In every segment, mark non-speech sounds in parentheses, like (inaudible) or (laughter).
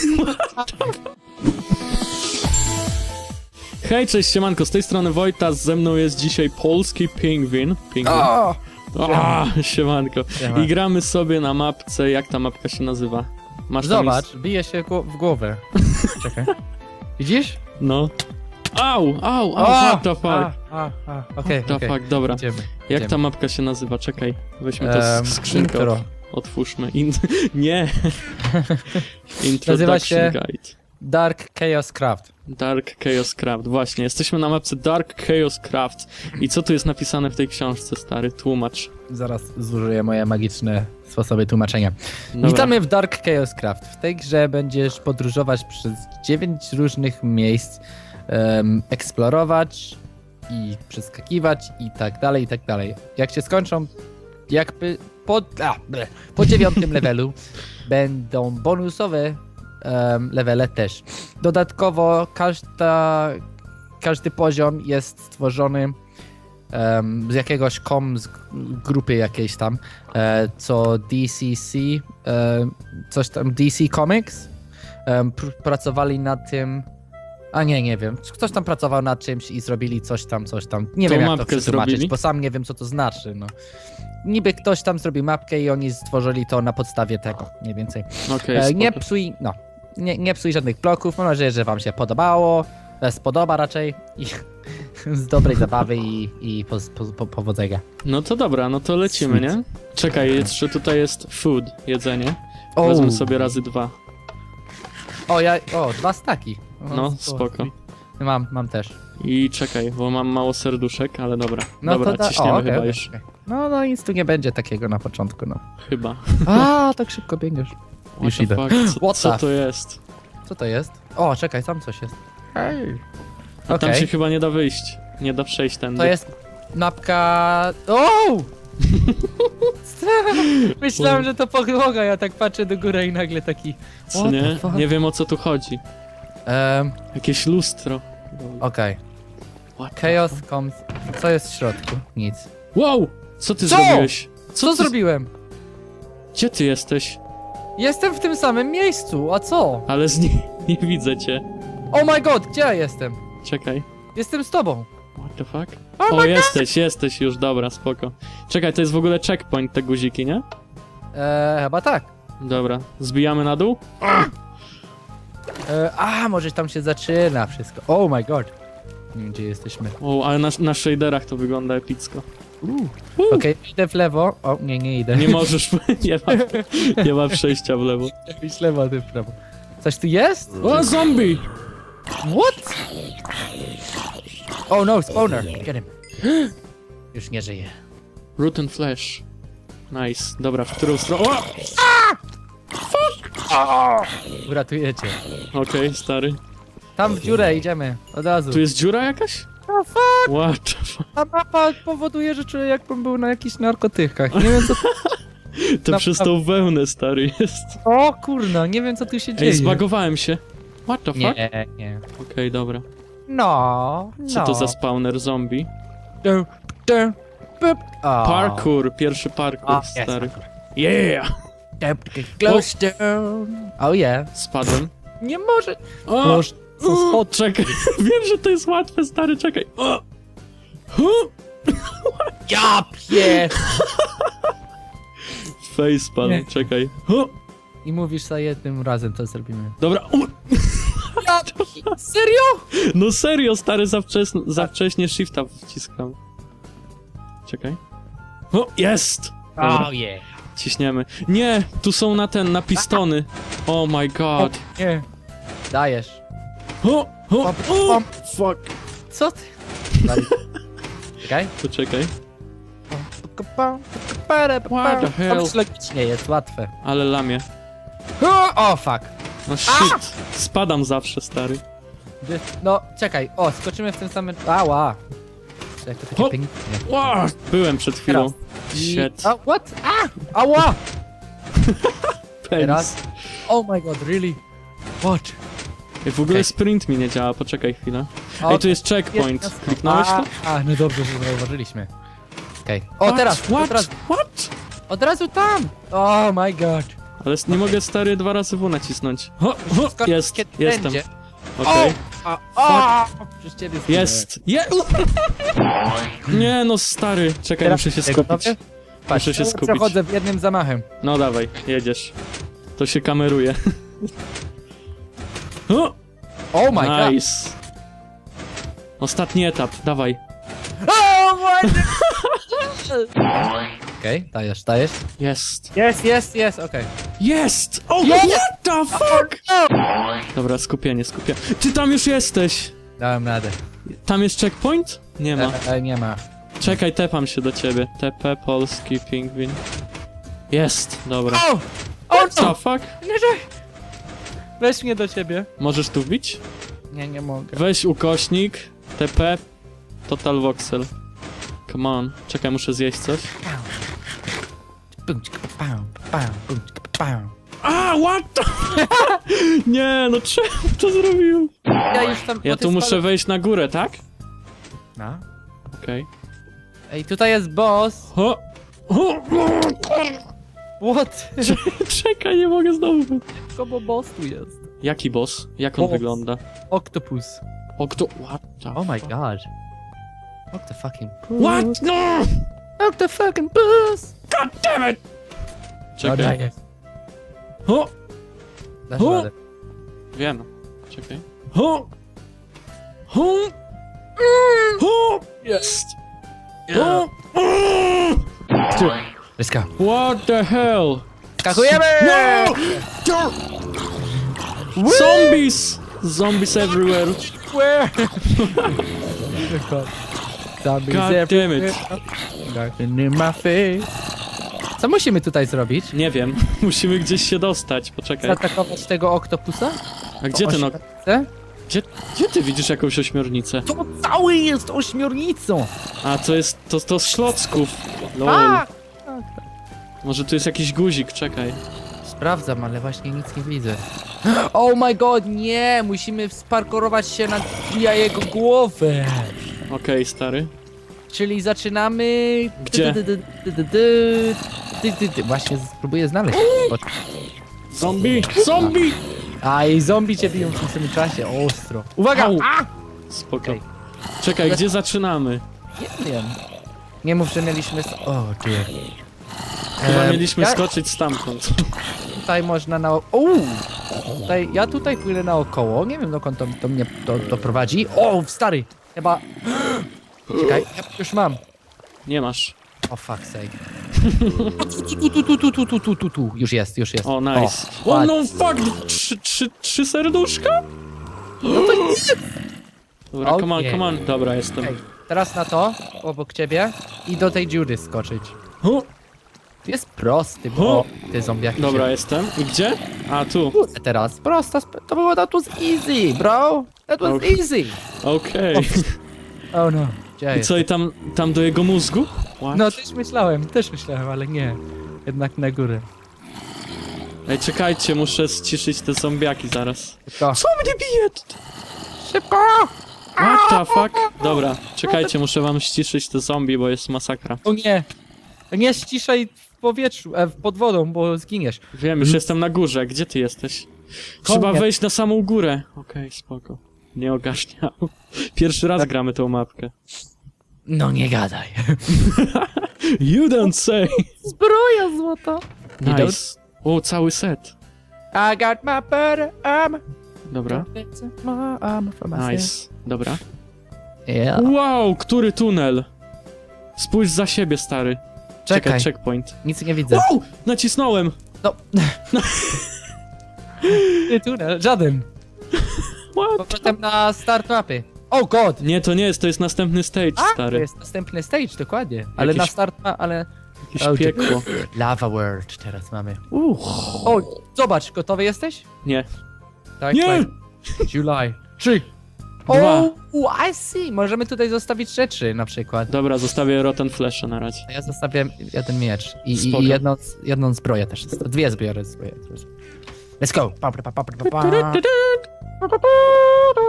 (laughs) Hej, cześć, siemanko, z tej strony Wojta, ze mną jest dzisiaj polski pingwin. Pingwin. O! Siemanko. Siema. I gramy sobie na mapce, jak ta mapka się nazywa? Masz tam Zobacz, bije się gło- w głowę. (laughs) Czekaj. Widzisz? No. Au, au, au, what the fuck. A, a, okej, What the okej. fuck, dobra. Idziemy. Jak ta mapka się nazywa? Czekaj, weźmy to Em, z skrzynkę. intro. Otwórzmy. In... (laughs) Nie. (laughs) Nazywa się- Guide. Dark Chaos Craft. Dark Chaos Craft. Właśnie, jesteśmy na mapce Dark Chaos Craft. I co tu jest napisane w tej książce, stary? Tłumacz. Zaraz zużyję moje magiczne sposoby tłumaczenia. Dobra. Witamy w Dark Chaos Craft. W tej grze będziesz podróżować przez 9 różnych miejsc, em, eksplorować i przeskakiwać i tak dalej, i tak dalej. Jak się skończą, jakby po, a, ble, po dziewiątym levelu będą bonusowe em, levele też. Dodatkowo każda, każdy poziom jest stworzony em, z jakiegoś kom, z grupy jakiejś tam, e, co DCC, e, coś tam, DC Comics, pr- pracowali nad tym, a nie, nie wiem, ktoś tam pracował nad czymś i zrobili coś tam, coś tam, nie Tą wiem jak to przetłumaczyć, bo sam nie wiem co to znaczy, no. Niby ktoś tam zrobił mapkę i oni stworzyli to na podstawie tego, mniej więcej. Okej, E, nie psuj, no, nie, nie psuj żadnych bloków, mam nadzieję, że wam się podobało, e, spodoba raczej i (laughs) z dobrej zabawy i, i po, po, po, powodzenia. No to dobra, no to lecimy, Sweet. nie? Czekaj, jeszcze tutaj jest food, jedzenie. O, Wezmę sobie razy dwa. O, ja, o, dwa staki. O, No, spoko. Mam, mam też. I czekaj, bo mam mało serduszek, ale dobra. No dobra, to da, ciśniemy o, okej, chyba okej, już. No, no nic tu nie będzie takiego na początku, no. Chyba. A, tak szybko biegniesz. What Już idę. fuck? Co, What co to jest? Co to jest? O, czekaj, tam coś jest. Hej. A tam Okej, się chyba nie da wyjść. Nie da przejść tędy. to jest mapka... O! (laughs) Myślałem, że to podłoga, ja tak patrzę do góry i nagle taki... Co What nie? fuck? Nie wiem o co tu chodzi. Um, Jakieś lustro. Okej. What the Chaos comes... Co jest w środku? Nic. Wow! Co ty Co? zrobiłeś? Co ty... zrobiłem? Gdzie ty jesteś? Jestem w tym samym miejscu, a co? Ale z nie, (laughs) nie widzę cię. Oh my god, gdzie ja jestem? Czekaj. Jestem z tobą. What the fuck? Oh O, jesteś, jesteś już, dobra, spoko. Czekaj, to jest w ogóle checkpoint, te guziki, nie? Eee, chyba tak. Dobra, zbijamy na dół? Eee, a, może tam się zaczyna wszystko. Oh my god. Nie wiem, gdzie jesteśmy. O, ale na, na shaderach to wygląda epicko. Okej, idę w lewo. O, nie, nie idę. Nie możesz, (laughs) nie ma, nie ma przejścia w lewo. (laughs) Iść lewo, a ty w prawo. Coś tu jest? O, zombie! What? Oh no, spawner. Get him. Już nie żyje. Root and Flash. Nice. Dobra, w którą stronę? O! Uratuję cię. Okej, stary. Tam w dziurę idziemy. Od razu. Tu jest dziura jakaś? Oh, fuck. What the fuck? Ta mapa powoduje, że czuję jakbym był na jakichś narkotykach. Nie wiem co... To (laughs) Na- przez tą wełnę, stary, jest. O kurna, nie wiem co tu się dzieje. Ej, zbagowałem się. What the fuck? Okej, Nie, nie. dobra. No, Co no. to za spawner zombie? Du, du, bup. O. Parkour, pierwszy parkour, O, jest stary. parkour. Yeah! Close down. Oh yeah. Spadłem. Nie może. O! Może są O, czekaj, (laughs) wiem, że to jest łatwe, stary, czekaj. O! (laughs) Ja pier... (laughs) Facepalm, Nie. czekaj. Hu! I mówisz za jednym razem to zrobimy. Dobra, u! Ja Serio? no serio, stary, za, za wcześnie shifta wciskam. Czekaj. O, jest! Dobra, Oh yeah. ciśniemy. Nie, tu są na ten, na pistony. Oh my god. Nie. Dajesz. O, o, pom. fuck. Co ty? Daj. Czekaj. Poczekaj, What the hell? logicznie jest, łatwe. ale lamię. O, o fuck. No shit, spadam zawsze, stary. No, czekaj. O, skoczymy w tym samym... Ała. Jak to takie Hop. pięknie. Ła, byłem przed chwilą. I... Shit. A, what? A! Ała! (laughs) Teraz. Oh my god, really? What? Ej, w ogóle sprint mi nie działa, poczekaj chwilę. O, Ej, tu jest checkpoint. jest- Kliknąłeś a, to? A, no dobrze, że zauważyliśmy. Okej. O, What? teraz, What? Od, razu, What? od razu tam! Oh my god. Ale nie mogę stary dwa razy W nacisnąć. Ho, ho, Skoro- jest, kiedy jestem. będzie. Okej. A, a, przez ciebie zginę. Jest! Je (laughs) Nie no, stary. Czekaj, Teraz muszę się skupić. Patrz, Muszę się teraz skupić. Przechodzę w jednym zamachem. No dawaj, jedziesz. To się kameruje. (laughs) O, Oh my god. nice. Ostatni etap, dawaj. Oh (laughs) my Okej, dajesz, dajesz. Jest. Jest, jest, jest, okej. Jest! O, Jest! what the fuck? Dobra, skupienie, skupienie. Ty tam już jesteś! Dałem radę. Tam jest checkpoint? Nie ma. E, e, nie ma. Czekaj, tepam się do ciebie. TP, polski, pingwin. Jest, dobra. O! O Co no! fuck? Nie, że... Weź mnie do ciebie. Możesz tu wbić? Nie, nie mogę. Weź ukośnik, TP, total voxel. Come on. Czekaj, muszę zjeść coś. A, what the... (laughs) Nie, no czemu to zrobiłem? Ja już tam... Ja tu muszę wejść na górę, tak? No. Okej. Ej, tutaj jest boss. O! O! What? (laughs) Czekaj, nie mogę znowu. Kogo boss tu jest? Jaki boss? Jak on Boss. wygląda? Octopus. O, kto... What the... Oh my god. What the fucking puss? What? No! What the fucking puss? God damn it! No, Czekaj. dajesz. O! Dasz O! radę. Wiem. Czekaj. Ho! Ho! Ho! Jest! Ho! Let's go. What the hell? Skakujemy! No! Zombies! Zombies everywhere. Where? Zombies God damn it. My face. Co musimy tutaj zrobić? Nie wiem, (laughs) musimy gdzieś się dostać, poczekaj. Zaatakować tego oktopusa? A gdzie ten ok... Gdzie, gdzie ty widzisz jakąś ośmiornicę? To cały jest ośmiornicą! A, to jest, to, to z klocków. Lol. A! Może tu jest jakiś guzik, czekaj. Sprawdzam, ale właśnie nic nie widzę. (gasps) Oh my god, nie! Musimy sparkorować się na na jego głowę! Okej, stary. Czyli zaczynamy... Gdzie? Dy, dy, dy, dy, dy, dy. Dy, dy, dy. Właśnie spróbuję znaleźć. Bo- Zombie! Zombie! A i zombie cię biją w tym samym czasie, ostro. Uwaga! Au. A! Spoko. Okej. Czekaj, gdzie zaczynamy? Nie wiem. Nie mów, że mieliśmy... s- O. Chyba mieliśmy ja... skoczyć stamtąd. Tutaj można na... Uuu! Tutaj, ja tutaj płynę naokoło, nie wiem dokąd to, to mnie to, to. O, stary! Chyba... Czekaj, ja już mam. Nie masz. O oh, fuck sake. (laughs) Tu, tu, tu, tu, tu, tu, tu, tu, Już jest, już jest. O, nice. O, no fuck! Trzy, trzy, trzy serduszka? No to jest... Dobra, okay. come on, come on. Dobra, jestem. Teraz na to, obok ciebie i do tej dziury skoczyć. Huh? Jest prosty, bo ty zombiaki dobra, się... jestem. I gdzie? A, tu. Teraz, prosta, sp- to było, that was easy, bro. That was Okej. easy. Okej. Oh (laughs) no. Gdzie I jest? co, i tam, tam do jego mózgu? What? No też myślałem, też myślałem, ale nie. Jednak na górę. Ej, czekajcie, muszę ściszyć te zombiaki zaraz. Szybko. Co mnie bije? Szybko! What the fuck? Dobra, czekajcie, muszę wam ściszyć te zombie, bo jest masakra. O nie. Nie ściszaj powietrzu, e, pod wodą, bo zginiesz. Wiem, już jestem na górze. Gdzie ty jesteś? Trzeba wejść na samą górę. Okej, spoko. Nie ogarniał. (laughs) Pierwszy raz gramy tą mapkę. No nie gadaj. (laughs) You don't say! Zbroja złota. Nice. O, cały set. I got my butter arm. Dobra. My arm for myself. Nice. Dobra. Yeah. Wow, który tunel? Spójrz za siebie, stary. Czekaj, Czekaj, checkpoint. nic nie widzę. Wow! Nacisnąłem! No. (laughs) Ty tunel, żaden. (laughs) What? Powrotem na start mapy. Oh god! Nie, to nie jest, to jest następny stage, A, to stary. jest następny stage, dokładnie. Ale Jakiś- na start ma, ale... Jakieś Oh, piekło. Lava World teraz mamy. Uch. O, zobacz, gotowy jesteś? Nie. Tak, Nie! July. Trzy. Dwa. O, I see. Możemy tutaj zostawić rzeczy na przykład. Dobra, zostawię Rotten Flasha na razie. Ja zostawiam jeden miecz i, i, Spoko. i jedną, jedną zbroję też. Dwie zbroje. zbroje. Let's go. Pa, pa, pa, pa, pa.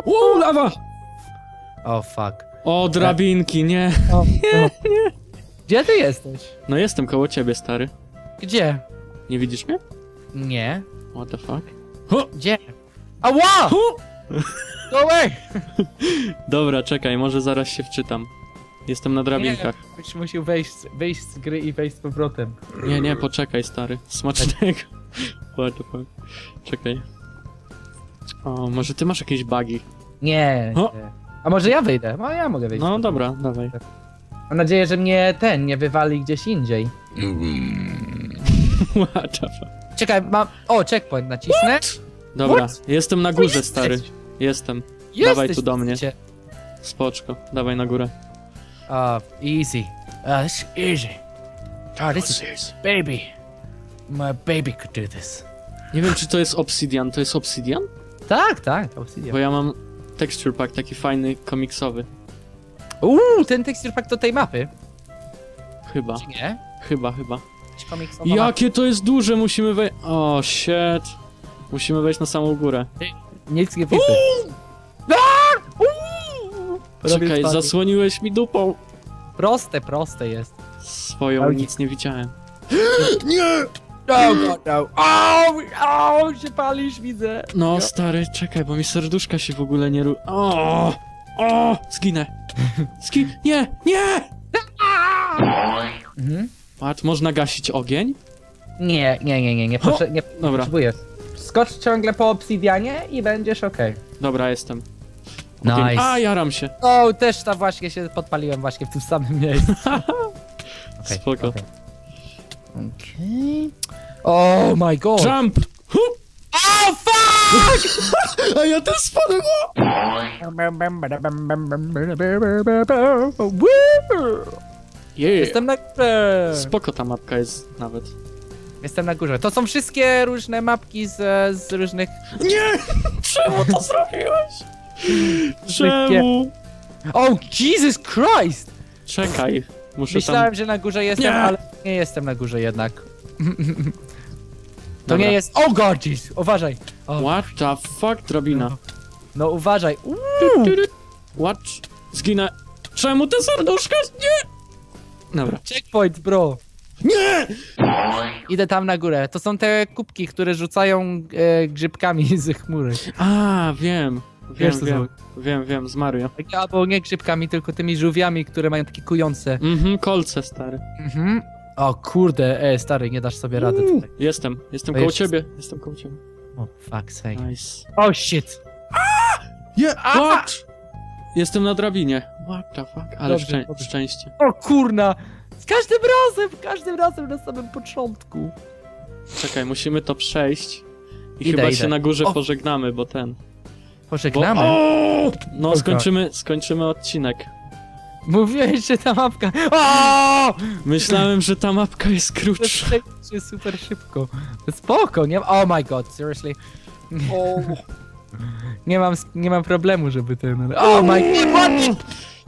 Wow, lawa! O, fuck. O, drabinki, nie. O, (laughs) nie, nie. Gdzie ty jesteś? No jestem koło ciebie, stary. Gdzie? Nie widzisz mnie? Nie. What the fuck? Gdzie? Ała! (laughs) Go away! Dobra, czekaj, może zaraz się wczytam. Jestem na drabinkach. Byś musiał wejść, wyjść z gry i wejść z powrotem. Nie, nie, poczekaj, stary. Smacznego. (laughs) What the fuck? Czekaj. O, może ty masz jakieś bugi? Nie. O! nie. A może ja wyjdę? No ja mogę wyjść. No dobra, dawaj. Mam nadzieję, że mnie ten nie wywali gdzieś indziej. (laughs) What the fuck? Czekaj, mam... O, checkpoint nacisnę. Dobra, What? jestem na górze, jesteś. Jestem. Jesteś, Dawaj tu do mnie. Spoczko. Dawaj na górę. Ah, easy. Ah, this is easy. Ah, this is baby. My baby could do this. Nie wiem, czy to jest obsidian. To jest obsidian? Tak, tak, obsidian. Bo ja mam texture pack taki fajny, komiksowy. Uuu, ten tekstur pack do tej mapy. Chyba. Czy nie? Chyba, chyba. Komiksowa. Jakie to jest duże, musimy wejść... O, shit. Musimy wejść na samą górę. Nic nie widzę. Czekaj, zasłoniłeś mi dupą. Proste, proste jest. Swoją Ale- nic nie widziałem. No, no, no. O, o, się palisz, widzę. No, stary, czekaj, bo mi serduszka się w ogóle nie ru... O! O! Zginę! Zgi... Nie! Nie! Mhm. Patrz, można gasić ogień? Nie, nie, nie, nie, nie, potrze- nie Dobra. potrzebujesz. Skocz ciągle po obsidianie i będziesz okej. Dobra, jestem. Ogień. Nice. A, jaram się. O, też tam właśnie się podpaliłem właśnie w tym samym miejscu. (laughs) Okej, Spoko. okej. Okej. Oh my god. Jump! Hup! Oh fuck! (laughs) A ja też spadłem! o! Yeah. Jestem na górze. Spoko ta mapka jest nawet. Jestem na górze. To są wszystkie różne mapki z, z różnych... Nie! (laughs) Czemu to zrobiłeś? Czemu? Oh, Jesus Christ! Czekaj, muszę Myślałem, że na górze jestem, Nie. ale nie jestem na górze jednak. To Dobra. nie jest... Oh god, jeez! Uważaj! O, tam... What the fuck, drabina? no uważaj. Uuu. What? Zginę. Czemu te serduszka? Nie! Dobra. Checkpoint, bro. Nie! Idę tam na górę. To są te kubki, które rzucają e, grzybkami z chmury. A, wiem. Wiem, Wiesz, co wiem. Wiem, wiem, z Mario. Takie, Albo nie grzybkami, tylko tymi żółwiami, które mają takie kujące. Mhm, kolce, stary. Mhm. O kurde, e, stary, nie dasz sobie rady tutaj. Jestem, jestem koło jeszcze- ciebie. Jestem koło ciebie. O, fuck sake. Nice. Oh shit! Je, what? Jestem na drabinie. What the fuck? Ale Dobrze, szczę dobrze. szczęście. O kurna! Z każdym razem, każdym razem na samym początku. Czekaj, musimy to przejść. I Idę, chyba idę. się na górze O. pożegnamy, bo ten. Bo, Pożegnamy. o! No, skończymy, skończymy odcinek. Mówiłeś, że ta mapka... O! Myślałem, że ta mapka jest krótsza. przejdzie super szybko. Spoko, nie Oh my god, seriously. Nie mam, nie mam problemu, żeby ten... Oh my god?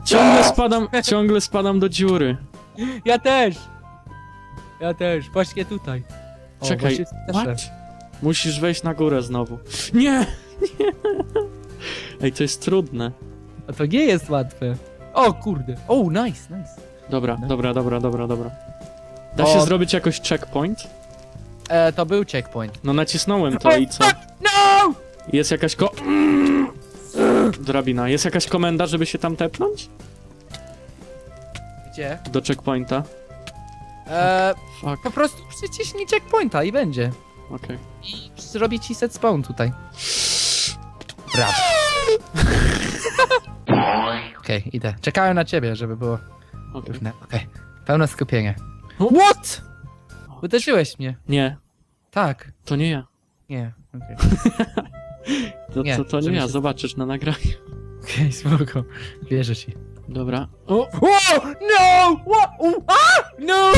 Ciągle spadam, ciągle spadam do dziury. (laughs) Ja też! Ja też, właśnie tutaj. O, Czekaj, właśnie what? Musisz wejść na górę znowu. (laughs) Nie! Nie! (laughs) Ej, to jest trudne. A to nie jest łatwe. O kurde. O, nice, nice. Dobra, No. dobra, dobra, dobra, dobra. Da O. się zrobić jakoś checkpoint? E, to był checkpoint. No nacisnąłem to i co? No! Jest jakaś ko... Drabina. Jest jakaś komenda, żeby się tam tepnąć? Gdzie? Do checkpointa? E, Fuck, po prostu przyciśnij checkpointa i będzie. okej. I zrobię ci set spawn tutaj. Brawo. (laughs) Okej, idę. Czekałem na ciebie, żeby było równe. Okej. Pełne skupienie. What? Uderzyłeś mnie. Nie, Tak. to nie ja. Nie. Okej, (laughs) To, Nie, to, to nie ja, się- zobaczysz na nagraniu. Okej, spoko. Wierzę ci. Dobra. O! Wow! No! U, a! No!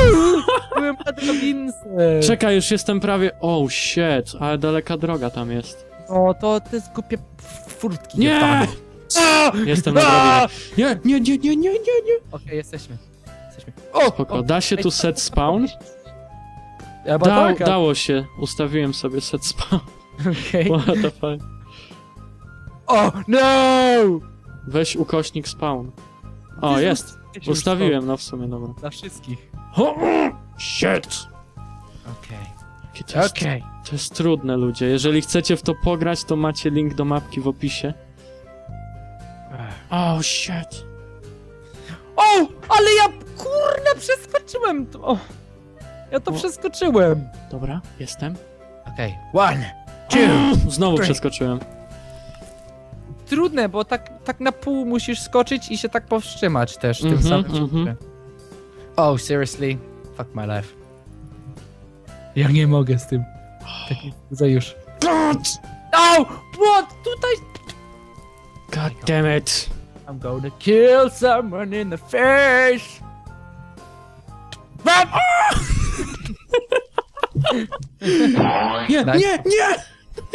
Byłem na drabince. Czekaj, już jestem prawie... Oh shit, ale daleka droga tam jest. No to te skupie furtki. Nie! Jestem na A! drabinie. Nie, nie, nie, nie, nie, nie, nie. Okej, jesteśmy. Jesteśmy. O! Spoko, da się tu set spawn? (laughs) Ja Da, tak, a- dało się. Ustawiłem sobie set spawn. Okej. What the fuck? O! No! Weź ukośnik spawn. O, jest. Ustawiłem, no w sumie, dobra. Dla wszystkich. Shit! Okej. To jest, Okej. to jest trudne, ludzie. Jeżeli chcecie w to pograć, to macie link do mapki w opisie. Oh, shit. O, ale ja kurna przeskoczyłem to. O, ja to O. przeskoczyłem. Dobra, jestem. Okej, one, two. Znowu three. przeskoczyłem. Trudne, bo tak, tak na pół musisz skoczyć i się tak powstrzymać też tym Mhm, samym. mhm. Oh, seriously? Fuck my life. Ja nie mogę z tym. Tak za już. Oh, what? Tutaj God damn it. I'm gonna kill someone in the face. Run! (laughs) Nie, Nice. nie, nie!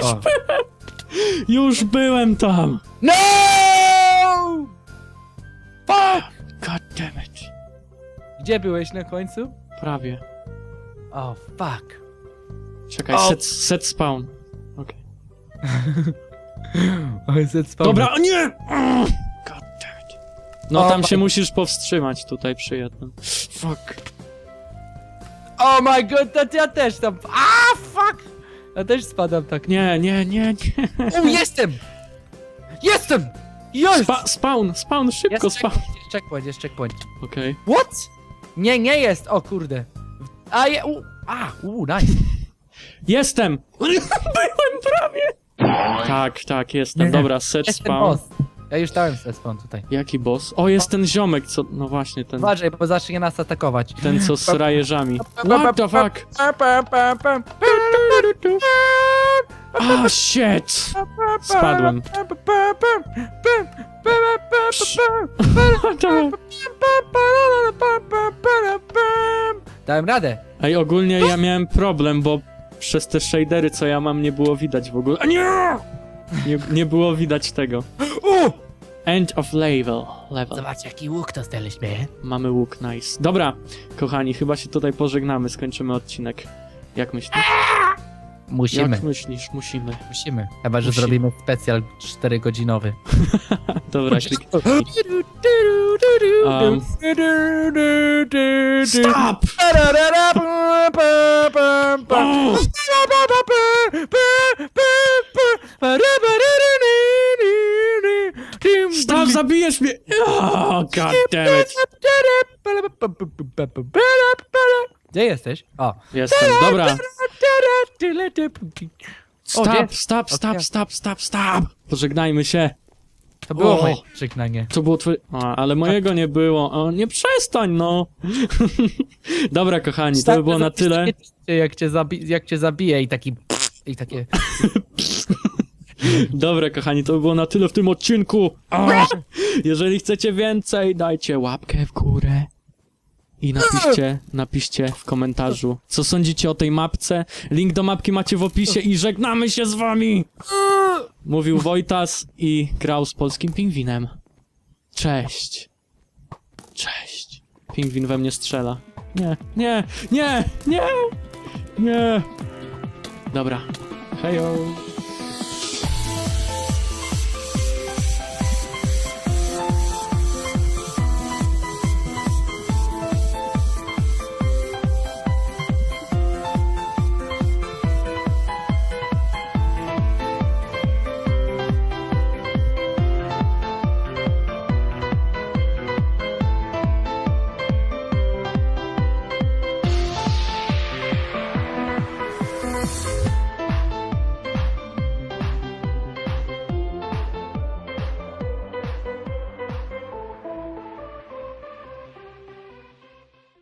O. Już byłem tam. No! Fuck! God damn it. Gdzie byłeś na końcu? Prawie. Oh, fuck. Czekaj, O. set, set spawn. Okej. (laughs) Oj, zespał. Dobra, o nie! God damn it. No O, tam my- się musisz powstrzymać tutaj przy jednym. Fuck. Oh my god, to ja też tam. Ah, fuck! Ja też spadam tak. Nie, nie, nie, nie. O, jestem! Jestem! Jest! Spa spawn, spawn, szybko Jest spawn. checkpoint, jest checkpoint, jest checkpoint. Okej. What? Nie, nie jest, o kurde. A, je, u, a, u, nice. (laughs) Jestem! (laughs) Byłem prawie! Tak, tak, jestem. Nie. Dobra, set Jest ten spawn. boss. Ja już dałem set spawn tutaj. Jaki boss? O, jest ten ziomek, co... No właśnie, ten, Uważaj, bo zacznie nas atakować. ten co z (laughs) rajeżami. What the fuck? Ah, shit! Spadłem. (laughs) Dałem radę. Ej, ogólnie ja miałem problem, bo przez te shadery, co ja mam, nie było widać w ogóle. A nie! Nie, nie było widać tego. End of level. level. Zobacz, jaki łuk to zdaliśmy. Mamy łuk, nice. Dobra, kochani, chyba się tutaj pożegnamy, skończymy odcinek. Jak myślisz? Musimy, Jak myślisz? Musimy. musimy. Chyba, że Musimy. zrobimy specjal 4-godzinowy. (laughs) Dobra, klik. Um. Stop! Stop, zabijesz mnie! Oh, god damn it. Gdzie jesteś? O. Jestem, dobra. Stop, stop, stop, stop, stop, stop! Pożegnajmy się. To było O. moje żegnanie. To było twoje... A, ale mojego nie było. O, nie przestań, no. (laughs) Dobra, kochani, to by było na tyle. Jak cię, zabi jak cię zabije i taki... I takie... (laughs) Dobra, kochani, to by było na tyle w tym odcinku. O! Jeżeli chcecie więcej, dajcie łapkę w górę. I napiszcie, napiszcie w komentarzu, co sądzicie o tej mapce. Link do mapki macie w opisie i żegnamy się z wami! Mówił Wojtas i grał z polskim pingwinem. Cześć. Cześć. Pingwin we mnie strzela. Nie, nie, nie, nie, nie. Dobra. Hejo.